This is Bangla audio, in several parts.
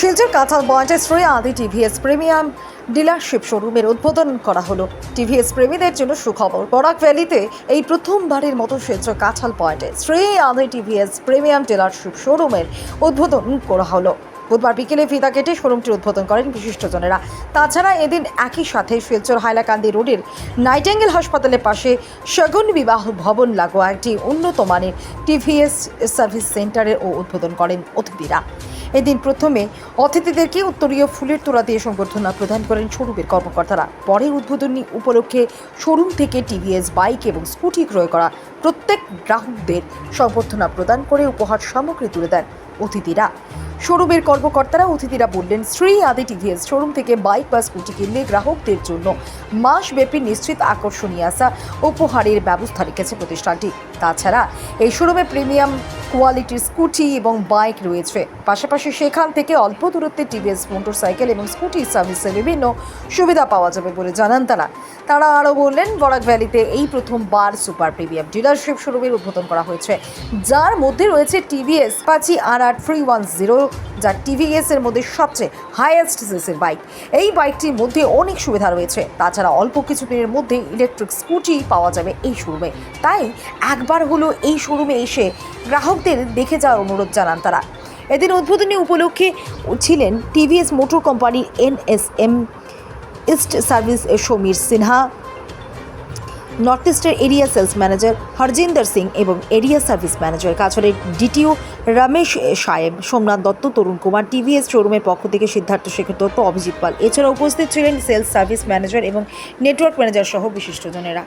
শিলচর পয়েন্টে Shri Adi TVS premium dealership শোরুমের উদ্বোধন করা হলো। টিভিএস প্রেমীদের জন্য সুখবর। বরাক ভ্যালিতে এই প্রথমবারের মতো শিলচর কাঁঠাল পয়েন্টে Shri Adi TVS premium dealership শোরুমের উদ্বোধন করা হলো। বুধবার বিকেলে ফিতা কেটে শোরুমটির উদ্বোধন করেন বিশিষ্টজনেরা। তাছাড়া এদিন একই সাথে শিলচর হাইলাকান্দি রোডের নাইটেঙ্গেল হাসপাতালের পাশে শগুন বিবাহ ভবন লাগোয়া একটি উন্নত মানের টিভিএস সার্ভিস সেন্টারের ও উদ্বোধন করেন অতিথিরা। এদিন প্রথমে অতিথিদেরকে উত্তরীয় ফুলের তোড়া দিয়ে সংবর্ধনা প্রদান করেন শোরুমের কর্মকর্তারা। পরে উদ্বোধনী উপলক্ষে শোরুম থেকে টিভিএস, বাইক এবং স্কুটি ক্রয় করা প্রত্যেক গ্রাহকদের সংবর্ধনা প্রদান করে উপহার সামগ্রী তুলে দেন অতিথিরা। শোরুমের কর্মকর্তারা অতিথিরা বললেন, শ্রী আদি টিভিএস শোরুম থেকে বাইক বা স্কুটি কিনলে গ্রাহকদের জন্য মাসব্যাপী নিশ্চিত আকর্ষণীয় আসা উপহারের ব্যবস্থা রেখেছে প্রতিষ্ঠানটি। তাছাড়া এই শোরুমে প্রিমিয়াম কোয়ালিটির স্কুটি এবং বাইক রয়েছে। পাশাপাশি সেখান থেকে অল্প দূরত্বে টিভিএস মোটরসাইকেল এবং স্কুটি সার্ভিসের বিভিন্ন সুবিধা পাওয়া যাবে বলে জানান তারা। তারা আরও বললেন, বরাক ভ্যালিতে এই প্রথমবার সুপার প্রিমিয়াম ডিলারশিপ শোরুমের উদ্বোধন করা হয়েছে। যার মধ্যে রয়েছে TVS Apache R R three one zero যা টিভিএস এর মধ্যে সবচেয়ে হাইয়েস্ট সিসির বাইক এই বাইকটির মধ্যে অনেক সুবিধা রয়েছে। তাছাড়া অল্প কিছু দিনের মধ্যে ইলেকট্রিক স্কুটি পাওয়া যাবে এই শোরুমে তাই একবার হলো এই শোরুমে এসে গ্রাহকদের দেখে যাওয়ার অনুরোধ জানান তারা। এদিন উদ্বোধনী উপলক্ষে ছিলেন টিভিএস মোটর কোম্পানির NSM east service Samir Sinha. North ইস্টের area sales manager Harjinder Singh এবং এরিয়া সার্ভিস ম্যানেজার কাছরের ডিটিও রমেশ সাহেব সোমনাথ দত্ত তরুণ কুমার টিভিএস শোরুমের পক্ষ থেকে সিদ্ধার্থ শেখর দত্ত অভিজিৎ পাল। এছাড়া উপস্থিত ছিলেন সেলস সার্ভিস ম্যানেজার এবং নেটওয়ার্ক ম্যানেজার সহ বিশিষ্টজনেরা।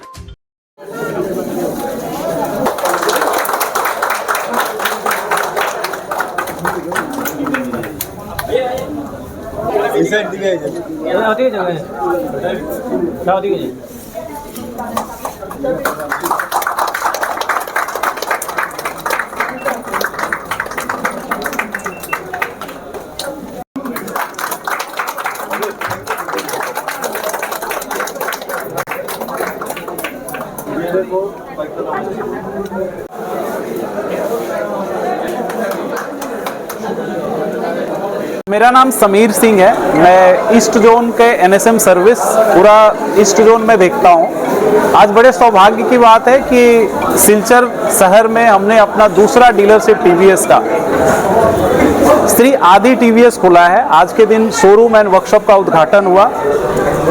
দিকে যাবে। যাও ওদিকে যাও मेरा नाम समीर सिंह है। मैं ईस्ट जोन के एनएसएम सर्विस पूरा ईस्ट जोन में देखता हूँ। आज बड़े सौभाग्य की बात है कि सिलचर शहर में हमने अपना दूसरा डीलरशिप टीवीएस का। श्री आदि टीवीएस खुला है। आज के दिन शोरूम एंड वर्कशॉप का उद्घाटन हुआ।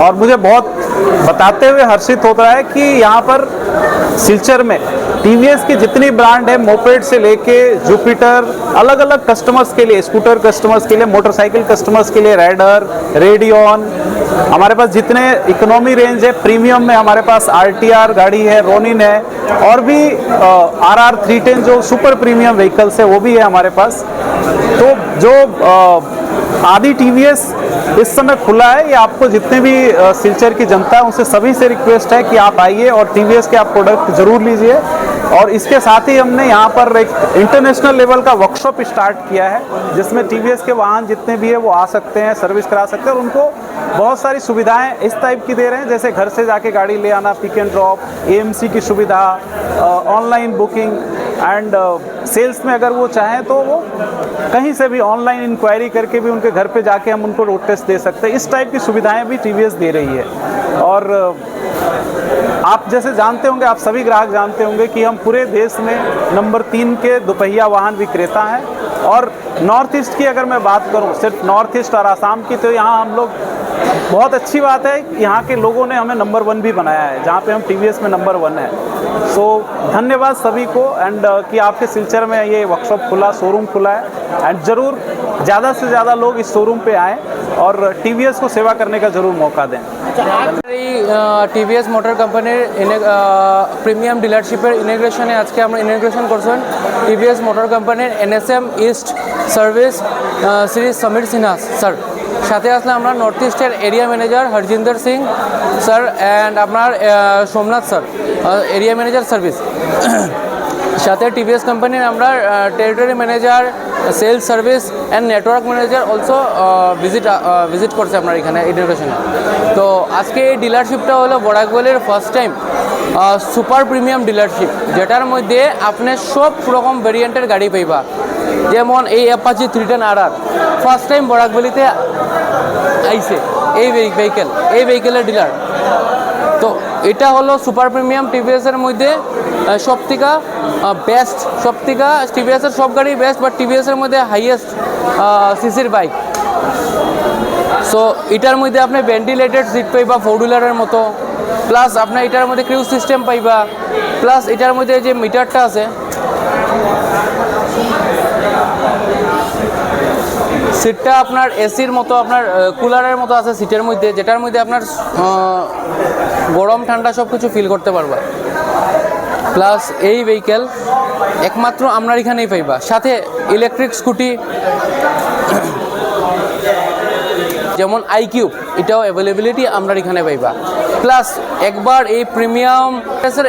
और मुझे बहुत बताते हुए हर्षित होता है कि यहाँ पर सिलचर में टीवीएस की जितनी ब्रांड है, मोपेड से लेके जुपिटर अलग अलग कस्टमर्स के लिए स्कूटर कस्टमर्स के लिए मोटरसाइकिल कस्टमर्स के लिए राइडर रेडियन हमारे पास जितने इकोनॉमी रेंज है प्रीमियम में हमारे पास आरटीआर गाड़ी है रोनिन है, और भी आर आर थ्री टेन जो सुपर प्रीमियम व्हीकल्स है, वो भी है हमारे पास। तो जो आदि टीवीएस इस समय खुला है, ये आपको जितने भी सिलचर की जनता है, उनसे सभी से रिक्वेस्ट है कि आप आइए और टीवीएस के आप प्रोडक्ट ज़रूर लीजिए। और इसके साथ ही हमने यहाँ पर एक इंटरनेशनल लेवल का वर्कशॉप स्टार्ट किया है, जिसमें टीवीएस के वाहन जितने भी है वो आ सकते हैं सर्विस करा सकते हैं और उनको बहुत सारी सुविधाएँ इस टाइप की दे रहे हैं, जैसे घर से जाके गाड़ी ले आना पिक एंड ड्रॉप एएमसी की सुविधा ऑनलाइन बुकिंग एंड सेल्स में अगर वो चाहें तो वो कहीं से भी ऑनलाइन इंक्वायरी करके भी उनके घर पे जाके हम उनको रोड टेस्ट दे सकते हैं। इस टाइप की सुविधाएँ भी टीवीएस दे रही है। और आप जैसे जानते होंगे आप सभी ग्राहक जानते होंगे कि हम पूरे देश में नंबर तीन के दोपहिया वाहन विक्रेता हैं। और नॉर्थ ईस्ट की अगर मैं बात करूँ सिर्फ़ नॉर्थ ईस्ट और आसाम की तो यहाँ हम लोग बहुत अच्छी बात है यहाँ के लोगों ने हमें नंबर वन भी बनाया है जहाँ पे हम टीवीएस में नंबर वन है। सो so, धन्यवाद सभी को एंड कि आपके सिलचर में ये वर्कशॉप खुला शोरूम खुला है एंड ज़रूर ज़्यादा से ज़्यादा लोग इस शोरूम पे आएँ और टीवीएस को सेवा करने का ज़रूर मौका दें। টিভিএস মোটর কোম্পানির প্রিমিয়াম ডিলারশিপের ইনিগ্রেশনে আজকে আমরা ইনিগ্রেশন করছেন টিভিএস মোটর কোম্পানির NSM east service Shri Samir Sinha sir সাথে আসলে আমরা নর্থ ইস্টের area manager Harjinder Singh sir and আপনার Somnath sir area manager service সাথে টিভিএস কোম্পানির আমরা territory manager sales service and network manager also visit visit করছে আপনার এখানে ইনোভেশনে তো আজকে এই ডিলারশিপটা হলো বরাকবলের first time super premium dealership যেটার মধ্যে আপনি সব রকম ভেরিয়েন্টের গাড়ি পাইবা। যেমন এই Apache three ten R R first time বরাকবেলিতে আইছে এই ভেহিকেল এই ভেহিকেলের ডিলার তো এটা হলো সুপার প্রিমিয়াম টিভিএসের মধ্যে সব থেকে বেস্ট সব থেকে টিভিএস সব গাড়ি বেস্ট বাট টিভিএসের মধ্যে হাইয়েস্ট সিসির বাইক সো এটার মধ্যে আপনি ভেন্টিলেটেড সিট পাইবা ফোর হুইলারের মতো। প্লাস আপনার এটার মধ্যে ক্রিউ সিস্টেম পাইবা। প্লাস এটার মধ্যে যে মিটারটা আছে সিটটা আপনার এসির মতো, আপনার কুলারের মতো আছে সিটের মধ্যে, যেটার মধ্যে আপনার গরম, ঠান্ডা সব কিছু ফিল করতে পারবা। প্লাস এই ভেহিকেল একমাত্র আপনার এখানেই পাইবা। সাথে ইলেকট্রিক স্কুটি যেমন আইকিউব এটাও অ্যাভেলেবিলিটি আমরা এখানে পাইবা। প্লাস একবার এই প্রিমিয়াম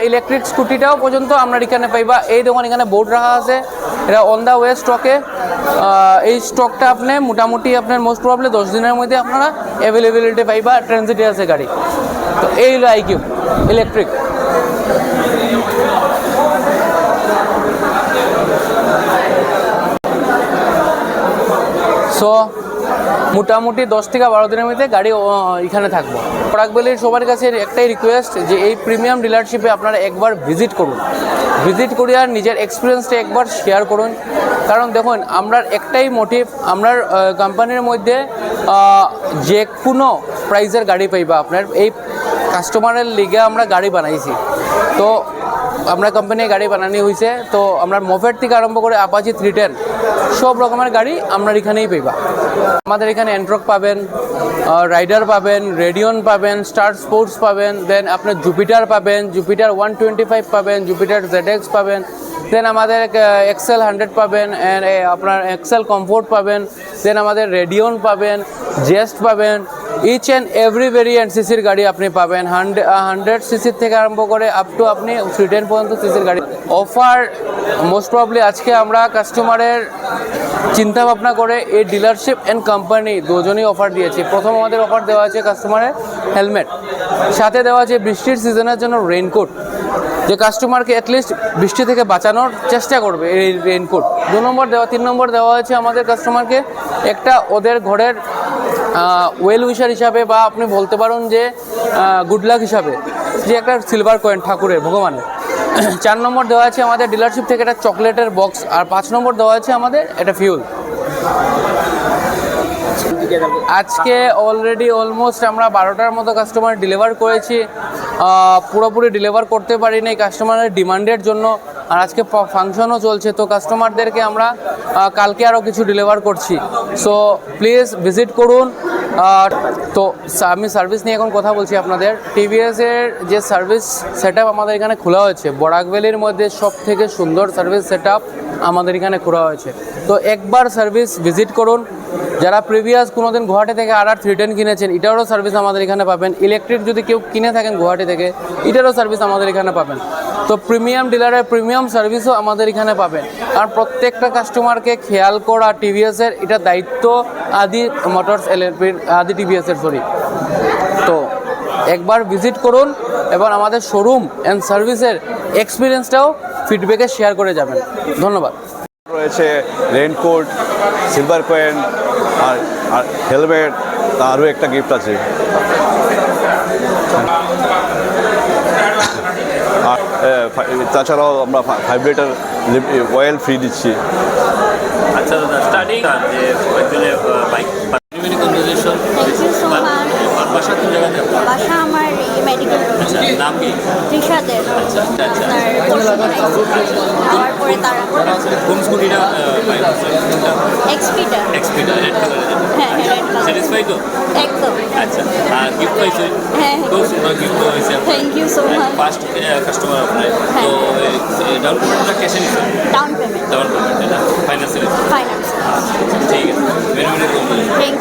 ইলেকট্রিক স্কুটিটাও পর্যন্ত আমরা এখানে পাইবা। এই দোকান এখানে বোর্ড রাখা আছে। এটা অন দ্য ওয়ে স্টকে এই স্টকটা আপনি মোটামুটি আপনার মোস্ট প্রবলি দশ দিনের মধ্যে আপনারা অ্যাভেলেবিলিটি পাইবা। ট্রানজিটে আছে গাড়ি। তো এই হলো আইকিউব ইলেকট্রিক সো মোটামুটি দশ থেকে বারো দিনের মধ্যে গাড়ি এখানে থাকব। পরাকবেলির সবার কাছে একটাই রিকোয়েস্ট যে এই প্রিমিয়াম ডিলারশিপে আপনারা একবার ভিজিট করুন। ভিজিট করে আর নিজের এক্সপিরিয়েন্সটা একবার শেয়ার করুন। কারণ দেখুন আমরা একটাই মোটিভ আমরা কোম্পানির মধ্যে যে কোনো প্রাইজের গাড়ি পাইবা আপনার। এই কাস্টমারের লিগে আমরা গাড়ি বানাইছি। তো আমরা কোম্পানি গাড়ি বানানি হয়েছে তো আমরা মোভের থেকে আরম্ভ করে আপাচি থ্রি টেন সব রকমের গাড়ি আমরা এখানেই পাইবা। আমাদের এখানে অ্যান্ট্রক পাবেন রাইডার পাবেন রেডিয়ন পাবেন স্টার স্পোর্টস পাবেন দেন আপনার জুপিটার পাবেন জুপিটার ওয়ান টোয়েন্টি ফাইভ পাবেন জুপিটার জেড এক্স পাবেন দেন আমাদের এক্সেল হান্ড্রেড পাবেন অ্যান্ড আপনার এক্সেল কমফোর্ট পাবেন দেন আমাদের রেডিয়ন পাবেন জেস্ট পাবেন ইচ অ্যান্ড এভরি ভেরিয়েন্ট সিসির গাড়ি আপনি পাবেন। হান্ড্রেড হান্ড্রেড সিসির থেকে আরম্ভ করে আপ টু আপনি থ্রি টেন পর্যন্ত সিসির গাড়ি। অফার মোস্ট প্রবলি আজকে আমরা কাস্টমারের চিন্তা ভাবনা করে এই ডিলারশিপ অ্যান্ড কোম্পানি দুজনেই অফার দিয়েছি। প্রথম আমাদের অফার দেওয়া আছে কাস্টমারের হেলমেট সাথে দেওয়া আছে বৃষ্টির সিজনের জন্য রেইনকোট যে কাস্টমারকে অ্যাটলিস্ট বৃষ্টি থেকে বাঁচানোর চেষ্টা করবে এই রেইনকোট দু নম্বর দেওয়া তিন নম্বর দেওয়া হয়েছে আমাদের কাস্টমারকে একটা ওদের ঘরের ওয়েল উইশার হিসাবে বা আপনি বলতে পারেন যে গুড লাক হিসাবে যে একটা সিলভার কয়েন ঠাকুরের, ভগবানের। চার নম্বর দেওয়া আছে আমাদের ডিলারশিপ থেকে একটা চকলেটের বক্স আর পাঁচ নম্বর দেওয়া আছে আমাদের একটা ফিউল আজকে অলরেডি অলমোস্ট আমরা বারোটার মতো কাস্টমার ডেলিভার করেছি। পুরোপুরি ডেলিভার করতে পারিনি কাস্টমারের ডিমান্ডের জন্য। আর আজকে ফাংশনও চলছে। তো কাস্টমারদেরকে আমরা কালকে আরও কিছু ডেলিভার করছি। সো প্লিজ ভিজিট করুন। তো আমি সার্ভিস নিয়ে এখন কথা বলছি আপনাদের। টিভিএসের যে সার্ভিস সেট আমাদের এখানে খোলা হয়েছে বরাকভ্যালির মধ্যে সব থেকে সুন্দর সার্ভিস সেট আমাদের এখানে খোলা হয়েছে। তো একবার সার্ভিস ভিজিট করুন। যারা প্রিভিয়াস কোনোদিন গুয়াহাটি থেকে আর আর থ্রি টেন কিনেছেন, এটারও সার্ভিস আমাদের এখানে পাবেন। ইলেকট্রিক যদি কেউ কিনে থাকেন গুয়াহাটি থেকে, এটারও সার্ভিস আমাদের এখানে পাবেন। তো প্রিমিয়াম ডিলারের প্রিমিয়াম সার্ভিসও আমাদের এখানে পাবেন। আর প্রত্যেকটা কাস্টমারকে খেয়াল করা টিভিএসের এটা দায়িত্ব আদি মোটরস এলএলপির আদি টিভিএসের সরি তো একবার ভিজিট করুন, এবং আমাদের শোরুম অ্যান্ড সার্ভিসের এক্সপিরিয়েন্সটাও ফিডব্যাকে শেয়ার করে যাবেন। ধন্যবাদ। রয়েছে রেনকোট সিলভার কয়েন আর আর হেলমেট আরও একটা গিফট আছে। তাছাড়াও আমরা ফাইভ লিটার অয়েল ফ্রি দিচ্ছি। আচ্ছা দাদা স্টার্টিং বাইক মিনি বাসা আমার মেডিকেল আচ্ছা নাম কি? তারা কোন স্কুটিটা এক্সপিটা এক্সপিটা রেড কালার হ্যাঁ হ্যাঁ স্যাটিসফাই তো? একদম। আচ্ছা আর গিফট পাইছে হ্যাঁ খুব সুন্দর গিফট হয়েছে thank you so much first customer আপনার। তো ডাউন পেমেন্টটা ক্যাশে নিছে ডাউন পেমেন্ট ডাউন পেমেন্ট এটা ফাইন্যান্সিয়াল ফাইন্যান্স ঠিক আছে। Very very thank